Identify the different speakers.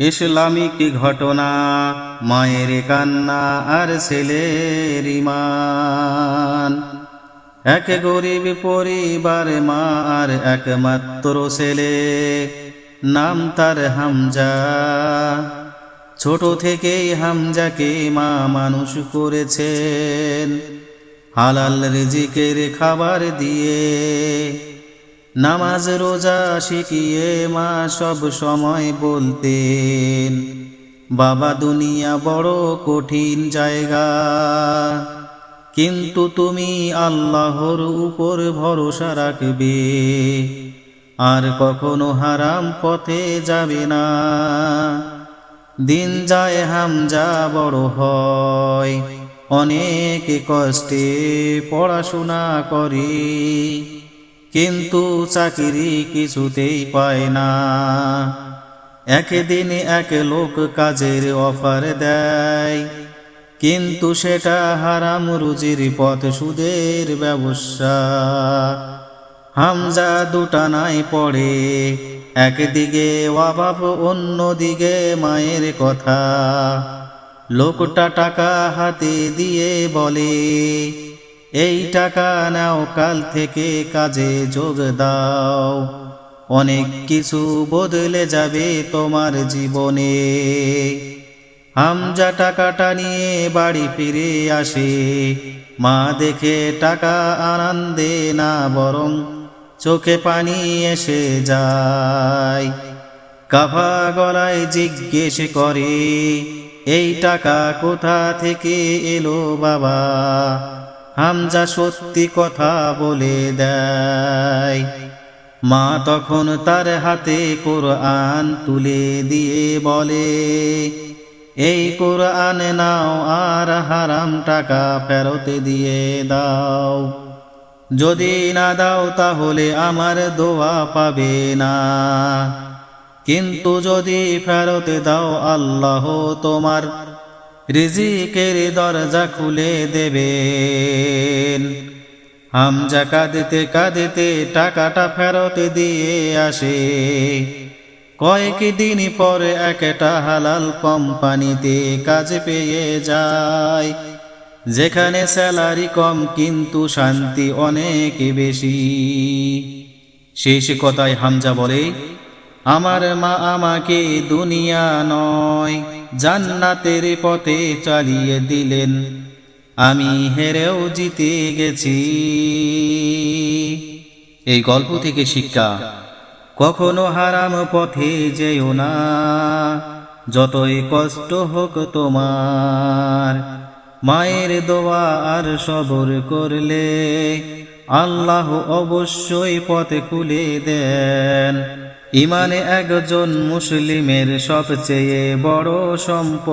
Speaker 1: Islamic ঘটনা, মায়ের কান্না আর ছেলের ইমান। এক গরিব পরিবার মা আর একমাত্র ছেলে, নাম তার হামজা। ছোট থেকেই হামজাকে মা মানুষ করেছেন। হালাল রিজিকের খাবার দিয়ে নামাজ রোজা শিখিয়ে মা সব সময় বলতেন, বাবা দুনিয়া বড় কঠিন জায়গা। কিন্তু তুমি আল্লাহর উপর ভরসা রাখবে, আর কখনো হারাম পথে যাবে না। দিন যায় হামজা বড় হয়, অনেক কষ্টে পড়াশোনা করে। কিন্তু চাকরি কিছুতেই পায় না। একদিন এক লোক কাজের অফার দেয়, কিন্তু সেটা হারাম রুজির পথ সুদের ব্যবসা। হামজা দুটা নাই পড়ে, একদিকে অভাব, অন্যদিকে মায়ের কথা। লোকটা টাকা হাতে দিয়ে বলে এই টাকা নাও, কাল থেকে কাজে যোগ দাও। অনেক কিছু বদলে যাবে তোমার জীবনে। হামজা টাকাটা নিয়ে বাড়ি ফিরে আসে, মা দেখে টাকা আনন্দে না বরং চোখে পানি এসে যায়। কাফা গলায় জিজ্ঞেস করে, এই টাকা কোথা থেকে এলো বাবা? হামজা সত্যি কথা বলে দেয়। মা তখন তার হাতে কোরআন তুলে দিয়ে বলে, এই কোরআন নাও আর হারাম টাকা ফেরত দিয়ে দাও। যদি না দাও তাহলে আমার দোয়া পাবে না। কিন্তু যদি ফেরত দাও আল্লাহ তোমার রিজিকের দরজা খুলে দেবেন। হামজা কাঁদিতে কাঁদিতে টাকাটা ফেরত দিয়ে আসে। কয়েক দিন পর একটা হালাল কোম্পানিতে কাজ পেয়ে যায়। যেখানে স্যালারি কম কিন্তু শান্তি অনেক বেশি। শেষ কথায় হামজা বলে, আমার মা আমাকে দুনিয়া নয়। জান্নাতের পথে চালিয়ে দিলেন। আমি হেরেও জিতে গেছি। এই গল্প থেকে শিক্ষা, কখনো হারাম পথে যেও না। যতই কষ্ট হোক তোমার, মায়ের দোয়া আর সবর করলে আল্লাহ অবশ্যই পথে খুলে দেন। ইমানে একজন মুসলিমের সবচেয়ে বড় সম্পদ।